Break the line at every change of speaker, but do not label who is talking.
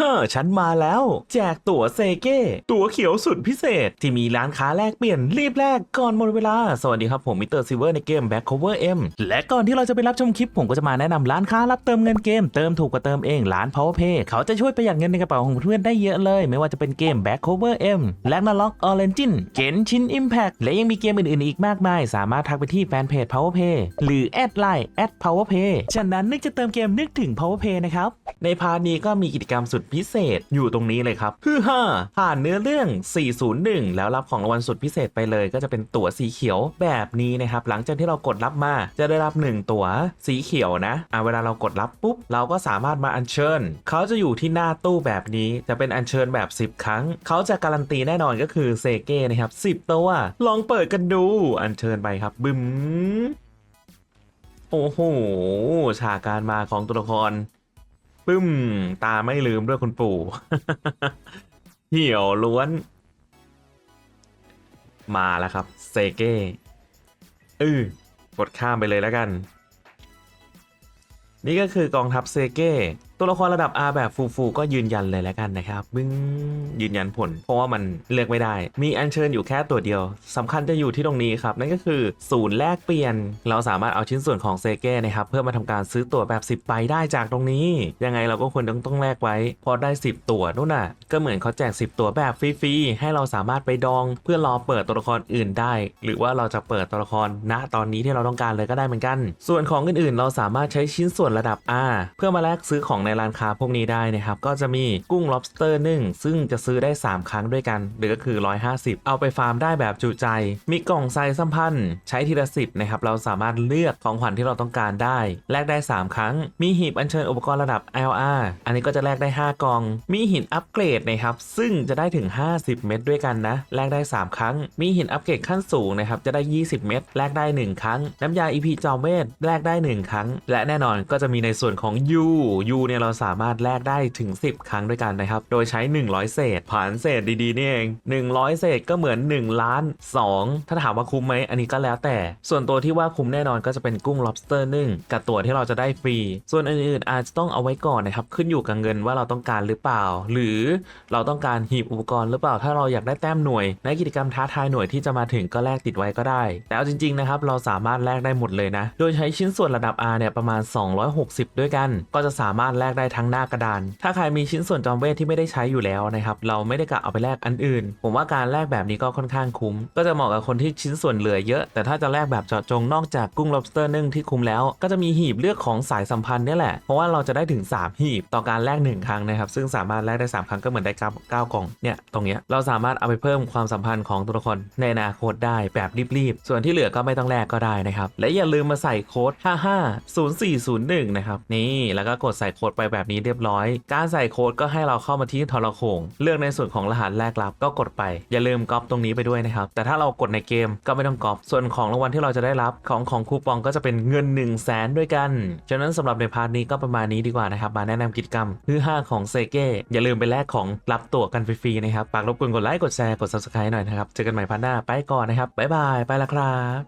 ฮ่าฉันมาแล้ว แจกตั๋วเซเก้ตั๋วเขียวสุดพิเศษ ที่มีร้านค้าแลกเปลี่ยนรีบแลกก่อนหมดเวลา สวัสดีครับผมมิสเตอร์ซิเวอร์ในเกม Back Cover M และก่อนที่เราจะไปรับชมคลิป ผมก็จะมาแนะนำร้านค้ารับเติมเงินเกม เติมถูกกว่าเติมเองร้าน Power Pay เขาจะช่วยประหยัดเงินในกระเป๋าของเพื่อนได้เยอะเลย ไม่ว่าจะเป็นเกม Back Cover M และน Lock Origin เกนชิน Impact และยังมีเกมอื่นๆอีกมากมาย สามารถทักไปที่แฟนเพจ Power Pay หรือแอดไลน์แอด Power Pay ฉะนั้นนึกจะเติมเกมนึกถึง Power Pay นะครับในพาร์ทนี้ก็มีกิจกรรมสุดพิเศษอยู่ตรงนี้เลยครับฮือฮ่าผ่านเนื้อเรื่อง 401 แล้วรับของรางวัลสุดพิเศษไปเลยก็จะเป็นตั๋วสีเขียวแบบนี้นะครับ หลังจากที่เรากดรับมาจะได้รับ 1 ตั๋วสีเขียวนะอะเวลาเรากดรับปุ๊บ เราก็สามารถมาอัญเชิญ เขาจะอยู่ที่หน้าตู้แบบนี้ จะเป็นอัญเชิญแบบ 10 ครั้ง เขาจะการันตีแน่นอนก็คือเซเก้นะครับ10 ตัว ลองเปิดกันดูอัญเชิญไปครับบึ้มโอ้โหฉากการมาของตัวละคร ปึ้ม ตาไม่ลืมด้วยคุณปู่ เหี่ยวล้วน มาแล้วครับ เซเก้อือกดข้ามไปเลยแล้วกัน นี่ก็คือกองทัพเซเก้ ตัวละครระดับ R แบบฟูๆก็ยืนยันเลยแล้วกันนะครับบึ้งยืนยันผล เพราะว่ามันเลือกไม่ได้ มีอัญเชิญอยู่แค่ตัวเดียวสำคัญจะอยู่ที่ตรงนี้ครับ นั่นก็คือศูนย์แลกเปลี่ยน เราสามารถเอาชิ้นส่วนของเซเก้นะครับเพื่อมาทำการซื้อตั๋วแบบ 10ใบได้จากตรงนี้ ยังไงเราก็ควรต้องต้องแลกไว้ พอได้ 10 ตั๋วนู่นน่ะ ก็เหมือนเขาแจก 10 ตั๋วแบบฟรีๆให้เราสามารถไปดองเพื่อรอเปิดตัวละครอื่นได้ หรือว่าเราจะเปิดตัวละครณตอนนี้ที่เราต้องการเลยก็ได้เหมือนกัน ส่วนของอื่นๆ เราสามารถใช้ชิ้นส่วนระดับ R เพื่อมาแลกซื้อของในร้านค้าพวกนี้ได้นะครับ ก็จะมีกุ้ง lobster นึ่งซึ่งจะซื้อได้ 3 ครั้งด้วยกัน หรือก็คือ 150 เอาไปฟาร์มได้แบบจุใจ มีกล่องไซส์สัมพันธ์ใช้ทีละสิบนะครับ เราสามารถเลือกของขวัญที่เราต้องการได้ แลกได้ 3 ครั้ง มีหีบอัญเชิญอุปกรณ์ระดับ LR อันนี้ก็จะแลกได้ 5 กล่อง มีหินอัปเกรดนะครับ ซึ่งจะได้ถึง 50 เม็ดด้วยกันนะ แลกได้ 3 ครั้ง มีหินอัปเกรดขั้นสูงนะครับ จะได้ 20 เม็ด แลกได้ 1 ครั้ง น้ำยา EP จอมเวท แลกได้ 1 ครั้ง และแน่นอนก็จะมีในส่วนของ U U เนี่ยเราสามารถแลกได้ถึง 10 ครั้งด้วยกันนะครับ โดยใช้ 100 เศษผ่านเศษดีๆนี่เอง 100 เศษก็เหมือน 1 ล้าน 2 ถ้าถามว่าคุ้มไหมอันนี้ก็แล้วแต่ ส่วนตัวที่ว่าคุ้มแน่นอนก็จะเป็นกุ้ง lobster นึ่งกับตัวที่เราจะได้ฟรี ส่วนอื่นๆอาจจะต้องเอาไว้ก่อนนะครับขึ้นอยู่กับเงินว่าเราต้องการหรือเปล่า หรือเราต้องการหีบอุปกรณ์หรือเปล่า ถ้าเราอยากได้แต้มหน่วย ในกิจกรรมท้าทายหน่วยที่จะมาถึงก็แลกติดไว้ก็ได้ แต่เอาจริงๆนะครับเราสามารถแลกได้หมดเลยนะ โดยใช้ชิ้นส่วนระดับ R เนี่ยประมาณ 260 ด้วยกัน ก็จะสามารถแลกได้ทั้งหน้ากระดาน ถ้าใครมีชิ้นส่วนจอมเวทที่ไม่ได้ใช้อยู่แล้วนะครับ เราไม่ได้กะเอาไปแลกอันอื่น ผมว่าการแลกแบบนี้ก็ค่อนข้างคุ้ม ก็จะเหมาะกับคนที่ชิ้นส่วนเหลือเยอะ แต่ถ้าจะแลกแบบเจาะจงนอกจากกุ้ง lobster นึ่งที่คุ้มแล้ว ก็จะมีหีบเลือกของสายสัมพันธ์นี่แหละ เพราะว่าเราจะได้ถึง 3 หีบต่อการแลก1ครั้งนะครับ ซึ่งสามารถแลกได้ 3 ครั้งก็เหมือนได้9 9กล่อง เนี่ยตรงเนี้ยเราสามารถเอาไปเพิ่มความสัมพันธ์ของตัวละครในอนาคตได้แบบรีบๆ ส่วนที่เหลือก็ไม่ต้องแลกก็ได้นะครับ และอย่าลืมมาใส่โค้ด 550401 นะครับ นี่ แล้วก็กดใส่โค้ดไปแบบนี้เรียบร้อย การใส่โค้ดก็ให้เราเข้ามาที่ทรโขงเลือกในส่วนของรหัสแรกรับก็กดไป อย่าลืมก๊อปตรงนี้ไปด้วยนะครับ แต่ถ้าเรากดในเกมก็ไม่ต้องก๊อปส่วนของรางวัลที่เราจะได้รับของของคูปองก็จะเป็นเงิน 1 0 0 0 0แสนด้วยกันฉะนั้นสำหรับในพาร์ทนี้ก็ประมาณนี้ดีกว่านะครับมาแนะนำกิจกรรมฮือฮาของเซเก้อย่าลืมไปแลกของรับตั๋วกันฟรีๆนะครับฝากรบกวนกดไลค์กดแชร์กด subscribe หน่อยนะครับเจอกันใหม่พาร์ทหน้าไปก่อนนะครับบ๊ายบายไปละครับ